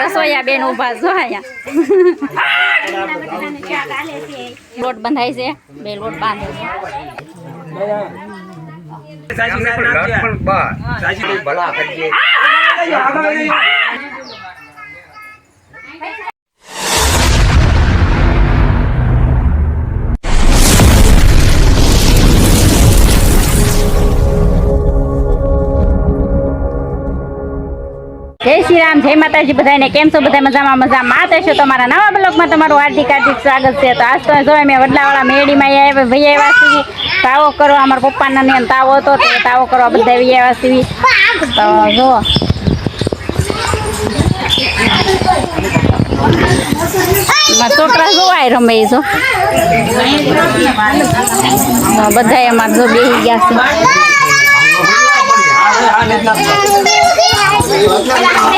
રસોઈયા બેન ઊભા છો અહીંયા. લોટ બંધાય છે. બે લોટ બાંધે છે. ભલા કરજે જય શ્રી રામ, જય માતાજી બધાને. કેમ છો બધા? મજામાં મજામાં. તો છો તમારા નવા બ્લોગમાં તમારું હાર્દિક હાર્દિક સ્વાગત છે. તો આજ તો જો અમે વડલાવાળા મેળીમાં આવ્યા ભાઈ તાવો કરવા અમારા પપ્પાના ને તાવો હતો, તો તાવો કરવા બધા આવી આવ્યા તો જો. છોકરા જોવાય રમે છો. બધા અમારા જો બેસી ગયા છે.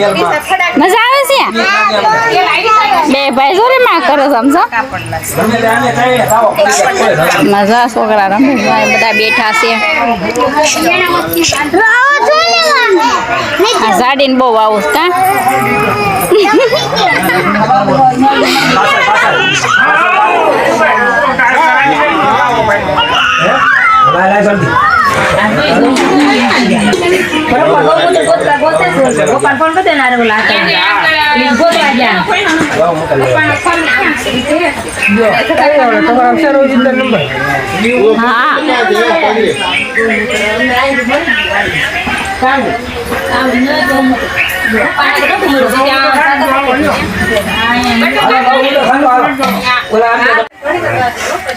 મજા આવે છે બે ભાઈ જોરે માં કરો સમજો મજા છોકરા રમે બધા બેઠા છે આ બહુ આવું Panpon ko din araw lahat. Linggo to aja. Yo, ayo, to karam sa roji din naman. Ha. Kan. Kan na to mo. Wala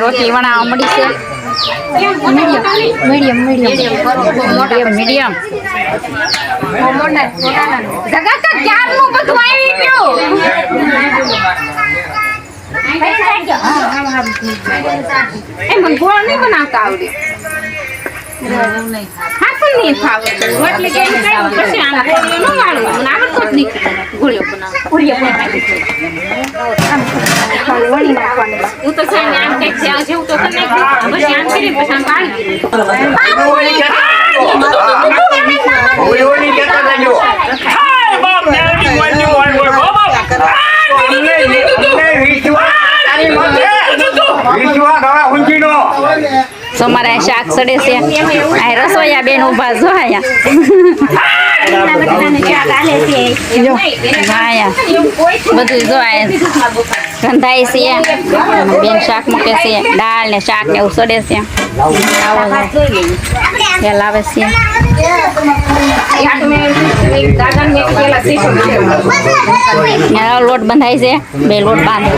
રોટલી વણાવવા મળી છે. Medium medium medium. એ મને ગોળ નહીં બનાવતા આવડે. હા પણ નહીં ફાવે. એટલે કે પછી આમ ગોળીઓ ન વાળું. મને આવડતો જ નહીં ગોળીઓ હું તો સામે આમ કંઈક જ્યાં જેવું તો કરી નાખ્યું પછી આમ કરીને પછી આમ પાડી તો મારે આ શાક સડે છે. આ રસોઈયા બેન ઊભા જો અહીંયા. બધું જો રંધાય છે. બેન શાક મૂકે છે. દાળ ને શાક ને એવું સડે છે. લાવે છે. લોટ બંધાય છે. બે લોટ બાંધે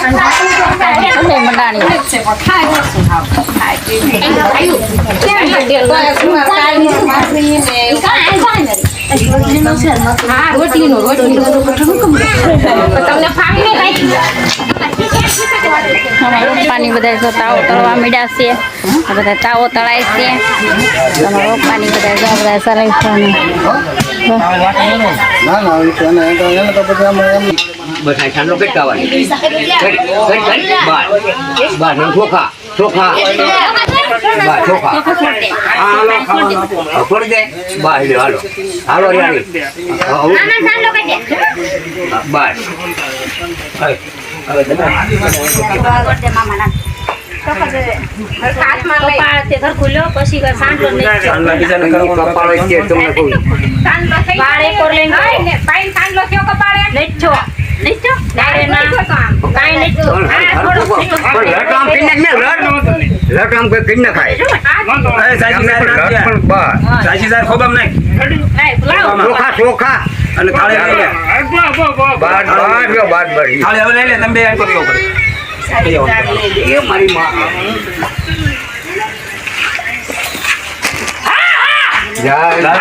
બે મંડાણી હા રોટલીનો રોટલીનો તમને ફાવી નહીં અમારા પપ્પાની બધા જો તાવો તળવા મીડ્યા છે. બધા તાવો તળાય છે. અમારા પપ્પાની બધા જો બધા સરસ ના તો પછી ને કઈ કોઈ ના ખાય એ સાચી સાહેબ પણ બસ સાચી સાહેબ ખોબામ નાખ ચોખા ચોખા અને કાળે લઈ લે બાર બાર ગયો બાર બાર કાળે હવે લઈ લે તમે બે આંખો કરી પડે એ મારી માં જય જય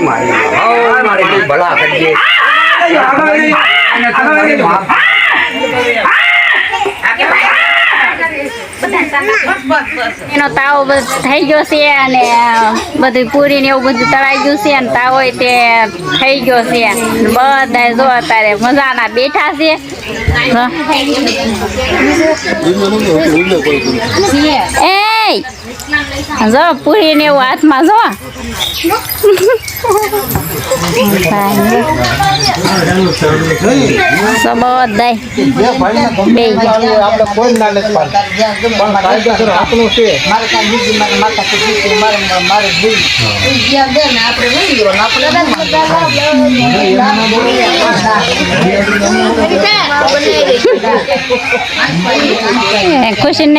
મારી ભલા કરજે મારી માં. એનો તાવો બધો થઈ ગયો છે અને બધું પૂરી ને એવું બધું તળાઈ ગયું છે અને તાવો તે થઈ ગયો છે. બધા જો અત્યારે મજાના બેઠા છે. એ જો પૂરી ને એવું હાથમાં જો. ખુશી બધાય.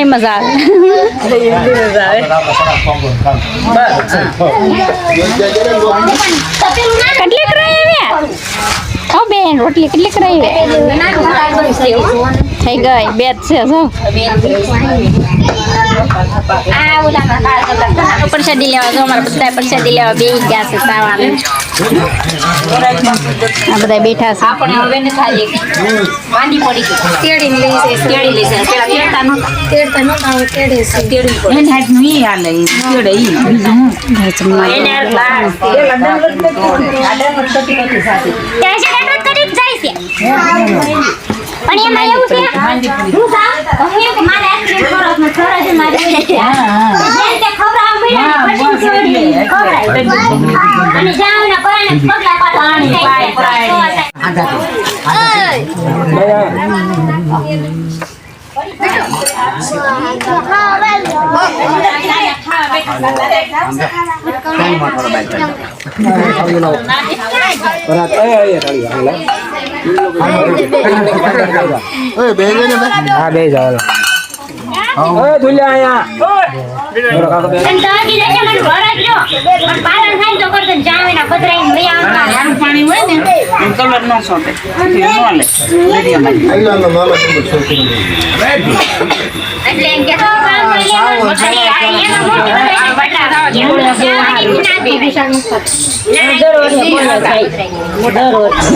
મજા આવે, નહીં મજા આવે. કેટલી કરાવી બેન રોટલી કેટલી કરાવી થઈ ગઈ બે જ છે શું પ્રસાદી લેવા જો અમારા બધા પ્રસાદી લેવા બે ગયા છે સાવાનું આ બધા બેઠા છે. આપણે હવે ને થાય માંડી પડી ગઈ. તેડી લઈ છે તેડી લઈ છે પેલા તેડતા નો તેડતા નો હવે તેડે છે. તેડી પડે. એને હાથ મી આલે તેડે ઈ. બીજું એને લાડ પણ એમાં એવું છે હું જાઉં હું મારા એક્સિડન્ટ કરો મારે જેમ તે ખવડાવવા દુલ્યા ને પછી છોડી ખવડાવી અને જાઉં ને પરાણે પગલા પાછા આણી ઓય, બે જઈને બે. હા બે જાવ ઓય દેખે મને ઘર જ લ્યો પણ પાલન થાય ને તો કરતો ને જાઉં એના પધરાઈને લઈ આવતા આઈલાનો નાનો એટલે એમ કે તો કામ કરી લેવાનું આ એમાં મોટી બધાને બટાકા જેવું જાવણી નાખી. દર વર્ષે બોલે છે દર વર્ષે